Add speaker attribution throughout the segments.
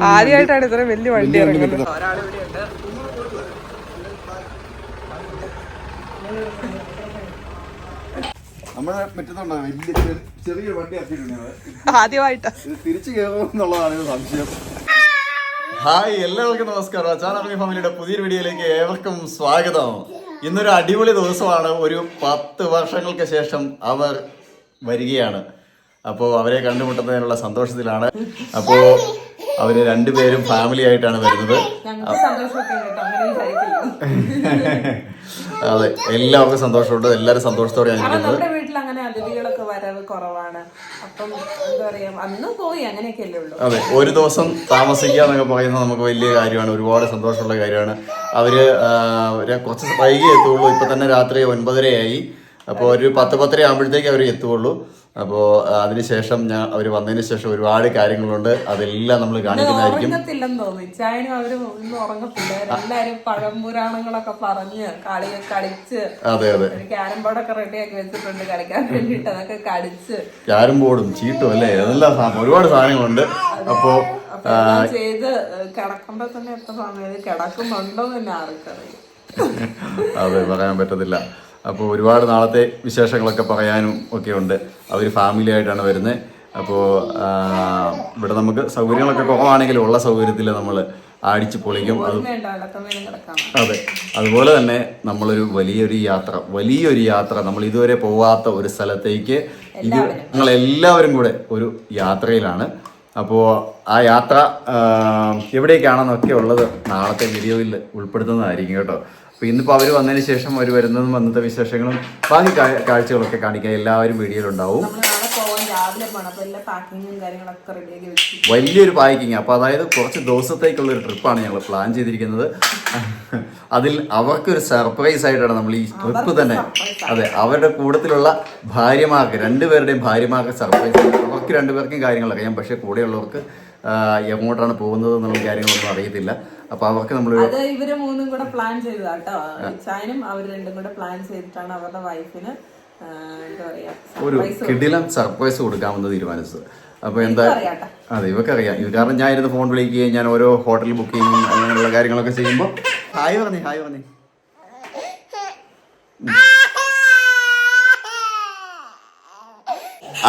Speaker 1: ആദ്യമായിട്ടാണ് ഇത്ര വലിയ വണ്ടി ഇറങ്ങുന്നത്.
Speaker 2: നമ്മുടെ വലിയ ചെറിയ വണ്ടി.
Speaker 1: ആദ്യമായിട്ടാ.
Speaker 2: ഇത് തിരിച്ചു കയറുമെന്നുള്ളതാണ് സംശയം. ഹായ് എല്ലാവർക്കും നമസ്കാരം. ചാനൽ ഫാമിലിയുടെ പുതിയൊരു വീഡിയോയിലേക്ക് ഏവർക്കും സ്വാഗതം. ഇന്നൊരു അടിപൊളി ദിവസമാണ്. ഒരു പത്ത് വർഷങ്ങൾക്ക് ശേഷം അവർ വരികയാണ്. അപ്പോൾ അവരെ കണ്ടുമുട്ടുന്നതിനുള്ള സന്തോഷത്തിലാണ്. അപ്പോൾ അവർ രണ്ടുപേരും ഫാമിലി ആയിട്ടാണ് വരുന്നത്. അതെ എല്ലാവർക്കും സന്തോഷമുണ്ട്. എല്ലാവരും സന്തോഷത്തോടെയാണ് ഇരിക്കുന്നത്.
Speaker 1: അതിഥികളൊക്കെ വരവ് കുറവാണ്. അപ്പം എന്താ പറയാ അന്ന് പോയി ഉള്ളൂ.
Speaker 2: അതെ ഒരു ദിവസം താമസിക്കുക എന്നൊക്കെ പറയുന്നത് നമുക്ക് വലിയ കാര്യമാണ്. ഒരുപാട് സന്തോഷമുള്ള കാര്യമാണ്. അവർ കുറച്ച് വൈകി എത്തുള്ളൂ ഇപ്പൊ തന്നെ രാത്രി ഒൻപതരയായി. അപ്പോൾ ഒരു പത്ത് പത്തര ആകുമ്പോഴത്തേക്ക് അവർ എത്തുള്ളൂ അപ്പോൾ അതിനുശേഷം ഞാൻ അവർ വന്നതിന് ശേഷം ഒരുപാട് കാര്യങ്ങളുണ്ട്. അതെല്ലാം നമ്മൾ കാണിക്കുന്നതായിരിക്കും. അതെ അതെ.
Speaker 1: ക്യാരം
Speaker 2: ബോർഡും ചീട്ടും അല്ലേ? അതെല്ലാം ഒരുപാട് സാധനങ്ങളുണ്ട്.
Speaker 1: അപ്പോ ചെയ്ത് കിടക്കുമ്പോ തന്നെ എത്ര സമയം കിടക്കുന്നുണ്ടോ എന്ന് ആർക്കറിയാം.
Speaker 2: അതെ പറയാൻ പറ്റത്തില്ല. അപ്പോൾ ഒരുപാട് നാളത്തെ വിശേഷങ്ങളൊക്കെ പറയാനും ഒക്കെ ഉണ്ട്. അവർ ഫാമിലി ആയിട്ടാണ് വരുന്നത് അപ്പോൾ ഇവിടെ നമുക്ക് സൗകര്യങ്ങളൊക്കെ കുറവാണെങ്കിലും ഉള്ള സൗകര്യത്തിൽ നമ്മൾ അടിച്ച് പൊളിക്കും. അത് അതെ. അതുപോലെ തന്നെ നമ്മളൊരു വലിയൊരു യാത്ര വലിയൊരു യാത്ര. നമ്മൾ ഇതുവരെ പോവാത്ത ഒരു സ്ഥലത്തേക്ക് ഇത് ഞങ്ങളെല്ലാവരും കൂടെ ഒരു യാത്രയിലാണ്. അപ്പോൾ ആ യാത്ര എവിടേക്കാണെന്നൊക്കെ ഉള്ളത് നാളത്തെ വീഡിയോയിൽ ഉൾപ്പെടുത്തുന്നതായിരിക്കും കേട്ടോ. അപ്പോൾ ഇന്നിപ്പോൾ അവർ വന്നതിന് ശേഷം അവർ വരുന്നതും വന്നത്തെ വിശേഷങ്ങളും ബാക്കി കാഴ്ചകളൊക്കെ കാണിക്കാൻ എല്ലാവരും വീഡിയോയിലുണ്ടാവും.
Speaker 1: കാര്യങ്ങളൊക്കെ
Speaker 2: വലിയൊരു പാക്കിങ് അപ്പോൾ അതായത് കുറച്ച് ദിവസത്തേക്കുള്ള ഒരു ട്രിപ്പാണ് ഞങ്ങൾ പ്ലാൻ ചെയ്തിരിക്കുന്നത്. അതിൽ അവർക്കൊരു സർപ്രൈസ് ആയിട്ടാണ് നമ്മൾ ഈ ട്രിപ്പ് തന്നെ. അതെ അവരുടെ കൂട്ടത്തിലുള്ള ഭാര്യമാർക്ക് രണ്ടുപേരുടെയും ഭാര്യമാർക്ക് സർപ്രൈസ് അവർക്ക് രണ്ടുപേർക്കും കാര്യങ്ങൾ അറിയാം പക്ഷേ കൂടെയുള്ളവർക്ക് എങ്ങോട്ടാണ് പോകുന്നത് എന്നുള്ള കാര്യങ്ങളൊന്നും അറിയത്തില്ല. അപ്പൊ അവർക്ക് നമ്മൾ
Speaker 1: അത് ഇവർ മൂന്നും കൂടെ പ്ലാൻ ചെയ്തതാ കേട്ടോ ചായനും അവർ രണ്ടും കൂടെ പ്ലാൻ ചെയ്തിട്ടാണ് അവരുടെ വൈഫിന്
Speaker 2: ഒരു കിടിലം സർപ്രൈസ് കൊടുക്കാമെന്ന് തീരുമാനിച്ചത്. അപ്പോൾ എന്താ അതെ ഇവക്കറിയാം. ഇത് കാരണം ഞാൻ ഇരുന്ന് ഫോൺ വിളിക്കുകയും ഞാൻ ഓരോ ഹോട്ടൽ ബുക്കിംഗ് അങ്ങനെയുള്ള കാര്യങ്ങളൊക്കെ ചെയ്യുമ്പോൾ ഹായ് പറഞ്ഞേ ഹായ് പറഞ്ഞേ.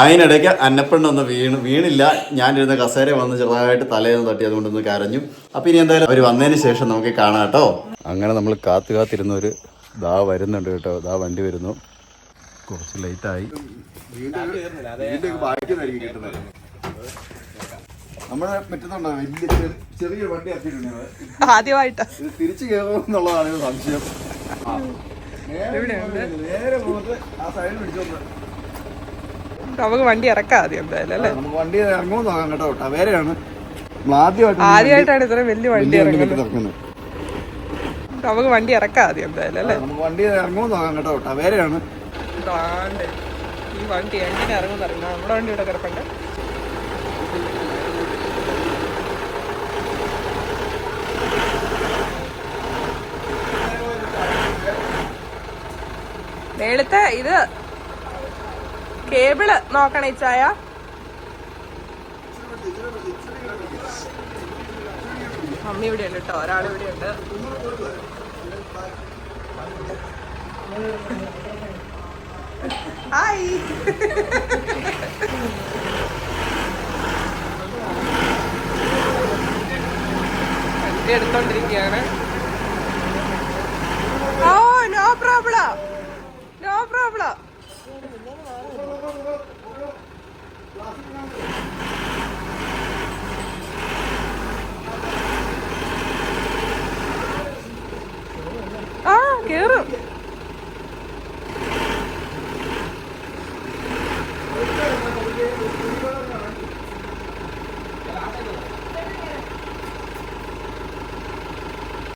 Speaker 2: അതിനിടയ്ക്ക് അന്നപ്പെണ്ണൊന്ന് വീണ് വീണില്ല. ഞാനിരുന്ന കസേര വന്ന് ചെറുതായിട്ട് തലയൊന്ന് തട്ടി അതുകൊണ്ടൊന്ന് കരഞ്ഞു. അപ്പൊ ഇനി എന്തായാലും അവർ വന്നതിന് ശേഷം നമുക്ക് കാണാം കേട്ടോ. അങ്ങനെ നമ്മൾ കാത്തു കാത്തിരുന്ന ഒരു ദാ വരുന്നുണ്ട് കേട്ടോ. ദാ വണ്ടി വരുന്നു. കുറച്ച് ലേറ്റായി നമ്മളെ പറ്റുന്നുണ്ടോ വലിയ ചെറിയ വണ്ടി.
Speaker 1: ആദ്യമായിട്ടാ.
Speaker 2: ഇത് തിരിച്ചു കയറുമെന്നുള്ളതാണ് സംശയം. നേരെ പോയിട്ട് ആ സൈഡിൽ പിടിച്ചോണ്ട്
Speaker 1: നമുക്ക് വണ്ടി ഇറക്കാം ആദ്യം എന്തായാലും അല്ലേ?
Speaker 2: നമുക്ക് വണ്ടി ഇറങ്ങുമോ നോക്കാം കേട്ടോ. ടവേരയാണ്.
Speaker 1: ആദ്യമായിട്ടാണ് ഇത്ര വലിയ വണ്ടി ഇറങ്ങുന്നത്. നമുക്ക് വണ്ടി ഇറക്കാം ആദ്യം എന്തായാലും അല്ലേ?
Speaker 2: നമുക്ക് വണ്ടി ഇറങ്ങുമോ നോക്കാം കേട്ടോ. ടവേരയാണ്.
Speaker 1: ഈ വണ്ടി എങ്ങനെ ഇറങ്ങുന്ന അറിയില്ല നമ്മുടെ വണ്ടി ഇവിടെ കിടപ്പുണ്ട്. നേരത്തെ ഇത് കേബിൾ നോക്കണേ ചായ. മമ്മി ഇവിടെ ഉണ്ട് കേട്ടോ ഒരാൾ ഇവിടെ ഉണ്ട്. Hi. Oh no problem. No problem. ആ കേറും.